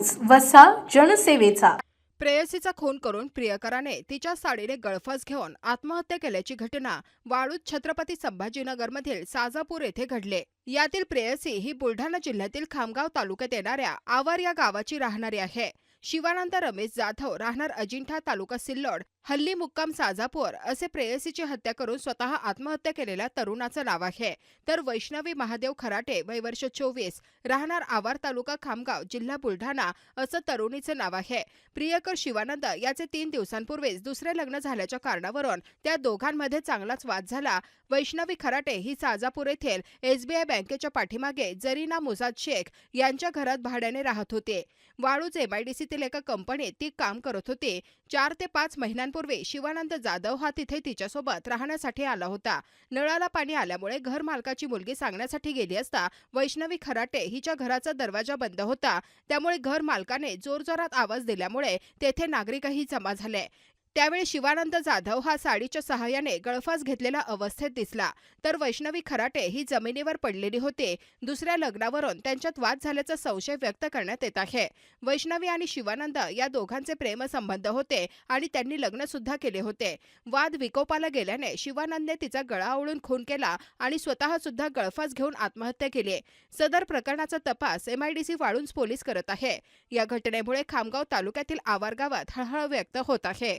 News वसा जनसेवेचा. प्रेयसीचा खून करून प्रियकराने तिच्या साडीने गळफस घेऊन आत्महत्या केल्याची घटना वाळूत छत्रपती संभाजीनगरमधील साजापूर येथे घडले. यातील प्रेयसी ही बुलढाणा जिल्ह्यातील खामगाव तालुक्यात येणाऱ्या आवार या गावाची राहणारी आहे. शिवानंद रमेश जाधव राहणार अजिंठा तालुका सिल्लोड. हल्ली मुक्काम साजापूर असे प्रेयसीची हत्या करून स्वतः आत्महत्या केलेल्या तरुणाचं नाव आहे. तर वैष्णवी महादेव खराटे वय वर्ष चोवीस राहणार आवार तालुका खामगाव जिल्हा बुलढाणा असं तरुणीचं नाव आहे. प्रियकर शिवानंद याचे तीन दिवसांपूर्वीच दुसरे लग्न झाल्याच्या कारणावरून त्या दोघांमध्ये चांगलाच वाद झाला. वैष्णवी खराटे ही साजापूर येथील एसबीआय बँकेच्या पाठीमागे जरीना मुझाद शेख यांच्या घरात भाड्याने राहत होते. वाळूज एमआयडीसीतील एका कंपनीत ती काम करत होती. चार ते पाच दिवसांपूर्वी शिवानंद जाधव हा तिथे तिच्यासोबत राहण्यासाठी आला होता. नळाला पाणी आल्यामुळे घर मालकाची मुलगी सांगण्यासाठी गेली असता वैष्णवी खराटे हिच्या घराचा दरवाजा बंद होता. त्यामुळे घर मालकाने जोरजोरात आवाज दिल्यामुळे तेथे नागरिकही जमा झाले. त्यावेळी शिवानंद जाधव हा साडीच्या सहाय्याने गळफास घेतलेल्या अवस्थेत दिसला. तर वैष्णवी खराटे ही जमिनीवर पडलेली होती. दुसऱ्या लग्नावरून त्यांच्यात वाद झाल्याचा संशय व्यक्त करण्यात येत आहे. वैष्णवी आणि शिवानंद या दोघांचे प्रेमसंबंध होते आणि त्यांनी लग्न सुद्धा केले होते. वाद विकोपाला गेल्याने शिवानंदने तिचा गळा आवळून खून केला आणि स्वतः सुद्धा गळफास घेऊन आत्महत्या केली. सदर प्रकरणाचा तपास एमआयडीसी वाळूंज पोलीस करत आहे. या घटनेमुळे खामगाव तालुक्यातील आवार गावात हळहळ व्यक्त होत आहे.